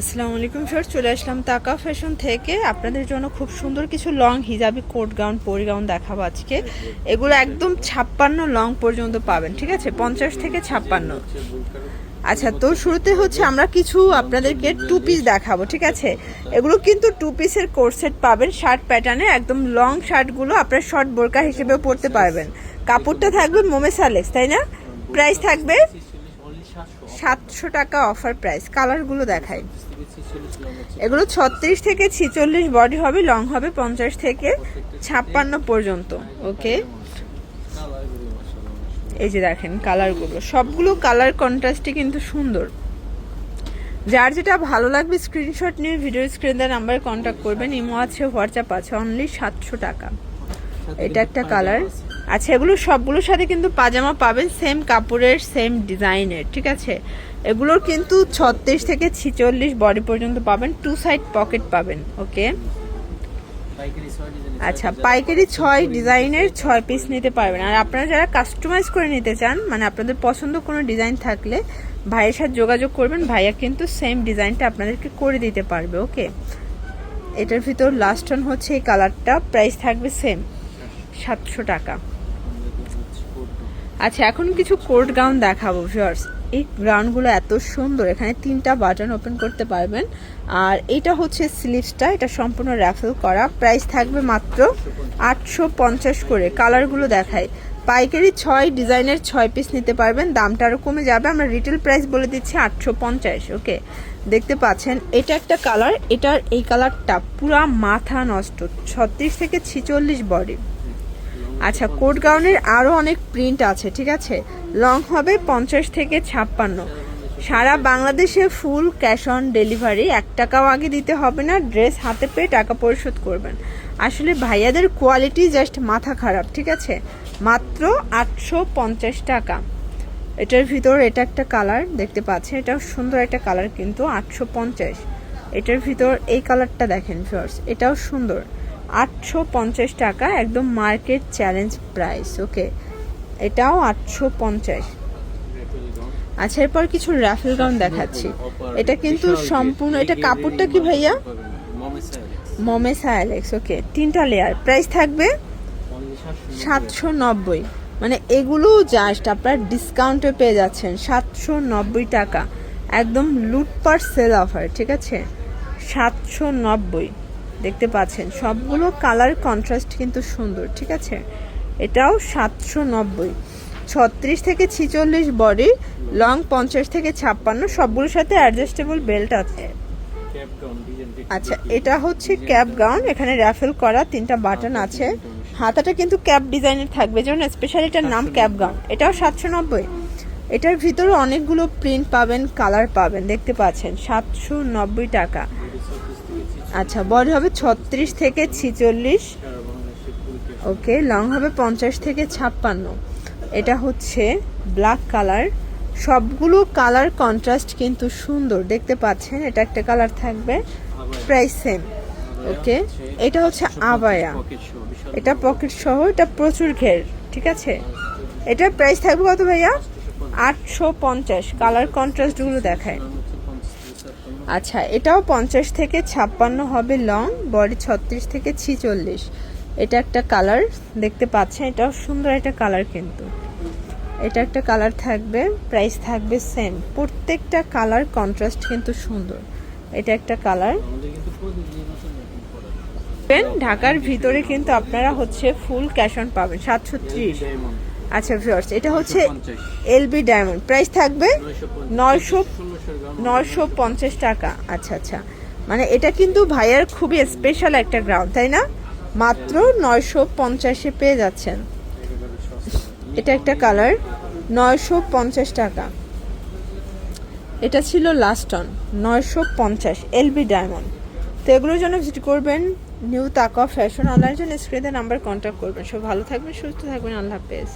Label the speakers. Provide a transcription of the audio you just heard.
Speaker 1: আসসালামু আলাইকুম স্যার চলে আসলাম তাকা ফ্যাশন থেকে। আপনাদের জন্য খুব সুন্দর কিছু লং হিজাবি কোট গাউন পরি গাউন দেখাবো আজকে। এগুলো একদম ছাপ্পান্ন লং পর্যন্ত পাবেন, ঠিক আছে? পঞ্চাশ থেকে ছাপ্পান্ন। আচ্ছা তো শুরুতে হচ্ছে আমরা কিছু আপনাদেরকে টু পিস দেখাবো, ঠিক আছে? এগুলো কিন্তু টু পিসের কোর্সেট পাবেন। শার্ট প্যাটার্নে একদম লং শার্টগুলো আপনার শর্ট বোরকা হিসেবেও পরতে পারবেন। কাপড়টা থাকবে মোমেস আলেক্স, তাই না? প্রাইস থাকবে সাতশো। টাকা অফার প্রাইস কালারগুলো দেখাই। এগুলো ছত্রিশ থেকে ছিচল্লিশ বডি হবে লং হবে পঞ্চাশ থেকে ছাপ্পান্ন পর্যন্ত ওকে এই যে দেখেন কালারগুলো সবগুলো কালার কন্ট্রাস্টই কিন্তু সুন্দর। যার যেটা ভালো লাগবে স্ক্রিনশট নিয়ে ভিডিও স্ক্রিন দেওয়ার নাম্বারে কন্ট্যাক্ট করবেন। ইমো আছে হোয়াটসঅ্যাপ আছে অনলি সাতশো টাকা। এটা একটা কালার আচ্ছা এগুলো সবগুলোর সাথে কিন্তু পাজামা পাবেন সেম কাপড়ের সেম ডিজাইনের ঠিক আছে? এগুলোর কিন্তু ছত্রিশ থেকে ছিচল্লিশ বডি পর্যন্ত পাবেন টু সাইড পকেট পাবেন ওকে আচ্ছা পাইকারি ছয় ডিজাইনের ছয় পিস নিতে পারবেন। আর আপনারা যারা কাস্টমাইজ করে নিতে চান মানে আপনাদের পছন্দ কোনো ডিজাইন থাকলে ভাইয়ের সাথে যোগাযোগ করবেন, ভাইয়া কিন্তু সেম ডিজাইনটা আপনাদেরকে করে দিতে পারবে ওকে এটার ভিতর লাস্ট হচ্ছে এই কালারটা প্রাইস থাকবে সেম সাতশো টাকা। আচ্ছা এখন কিছু কোট গাউন দেখাবো ভিউয়ার্স এই গাউনগুলো এত সুন্দর, এখানে তিনটা বাটন ওপেন করতে পারবেন। আর এটা হচ্ছে স্লিভসটা এটা সম্পূর্ণ র্যাফেল করা। প্রাইস থাকবে মাত্র আটশো পঞ্চাশ করে। কালারগুলো দেখায় পাইকারি ছয় ডিজাইনের ছয় পিস নিতে পারবেন। দামটা আরও কমে যাবে। আমরা রিটেল প্রাইস বলে দিচ্ছি আটশো পঞ্চাশ ওকে দেখতে পাচ্ছেন, এটা একটা কালার এটার এই কালারটা পুরা মাথা নষ্ট। ছত্রিশ থেকে ছিচল্লিশ বডি আচ্ছা কোট গাউনের আরও অনেক প্রিন্ট আছে, ঠিক আছে? লং হবে পঞ্চাশ থেকে ছাপ্পান্ন। সারা বাংলাদেশে ফুল ক্যাশ অন ডেলিভারি এক টাকাও আগে দিতে হবে না ড্রেস হাতে পেয়ে টাকা পরিশোধ করবেন। আসলে ভাইয়াদের কোয়ালিটি জাস্ট মাথা খারাপ, ঠিক আছে? মাত্র আটশো পঞ্চাশ টাকা। এটার ভিতর এটা একটা কালার দেখতে পাচ্ছেন? এটাও সুন্দর একটা কালার কিন্তু, আটশো পঞ্চাশ। এটার ভিতর এই কালারটা দেখেন ফার্স এটাও সুন্দর। আটশো পঞ্চাশ টাকা একদম মার্কেট চ্যালেঞ্জ প্রাইস, ওকে? এটাও আটশো পঞ্চাশ। আচ্ছা এরপর কিছু রাফেল গাউন দেখাচ্ছি। এটা কিন্তু সম্পূর্ণ, এটা কাপড়টা কি ভাইয়া? মমেসা অ্যালেক্স ওকে। তিনটা লেয়ার প্রাইস থাকবে সাতশো নব্বই। মানে এগুলো জাস্ট আপনার ডিসকাউন্টে পেয়ে যাচ্ছেন, সাতশো নব্বই টাকা। একদম লুটপাট সেল অফার ঠিক আছে? সাতশো নব্বই। দেখতে পাচ্ছেন। সবগুলো কালার কন্ট্রাস্ট কিন্তু সুন্দর ঠিক আছে? এটাও সাতশো নব্বই। ছত্রিশ থেকে ছিচল্লিশ বডি লং পঞ্চাশ থেকে ছাপ্পান্ন সবগুলোর সাথে অ্যাডজাস্টেবল বেল্ট আছে। আচ্ছা এটা হচ্ছে ক্যাপ গাউন এখানে র্যাফেল করা তিনটা বাটন আছে। হাতাটা কিন্তু ক্যাপ ডিজাইনের থাকবে যেমন স্পেশাল এটার নাম ক্যাপ গাউন এটাও সাতশো নব্বই। এটার ভিতরে অনেকগুলো প্রিন্ট পাবেন কালার পাবেন দেখতে পাচ্ছেন সাতশো নব্বই টাকা। আচ্ছা বডি হবে ছত্রিশ থেকে ছিচল্লিশ। ওকে, লং হবে পঞ্চাশ থেকে ছাপ্পান্ন। এটা হচ্ছে ব্ল্যাক কালার সবগুলো কালার কন্ট্রাস্ট কিন্তু সুন্দর, দেখতে পাচ্ছেন? এটা একটা কালার থাকবে প্রাইস সেম ওকে, এটা হচ্ছে আবায়া। এটা পকেট সহ, এটা প্রচুর ঘের, ঠিক আছে? এটা প্রাইস থাকবে কত ভাইয়া? আটশো পঞ্চাশ। কালার কন্ট্রাস্টগুলো দেখায়। আচ্ছা এটাও পঞ্চাশ থেকে ছাপ্পান্ন হবে লং বডি ছত্রিশ থেকে ছিচল্লিশ। এটা একটা কালার দেখতে পাচ্ছেন, এটাও সুন্দর একটা কালার কিন্তু। এটা একটা কালার থাকবে প্রাইস থাকবে সেম প্রত্যেকটা কালার কন্ট্রাস্ট কিন্তু সুন্দর। এটা একটা কালার ঢাকার ভিতরে কিন্তু আপনারা হচ্ছে ফুল ক্যাশ অন পাবেন সাতশো ত্রিশ আচ্ছা ভিউয়ার্স এটা হচ্ছে এলবি ডায়মন্ড। প্রাইস থাকবে নয়শো নয়শো পঞ্চাশ টাকা। আচ্ছা আচ্ছা। মানে এটা কিন্তু ভাইয়ার খুবই স্পেশাল একটা গ্রাউন্ড তাই না? মাত্র নয়শো পঞ্চাশে পেয়ে যাচ্ছেন। এটা একটা কালার নয়শো পঞ্চাশ টাকা। এটা ছিল লাস্ট অন নয়শো পঞ্চাশ এলবি ডায়মন্ড। তো এগুলোর জন্য ভিজিট করবেন নিউ তাকা ফ্যাশন অনলাইনের জন্য স্ক্রিনে নাম্বার কন্ট্যাক্ট করবেন। সব ভালো থাকবেন সুস্থ থাকবেন আল্লাহ হাফেজ।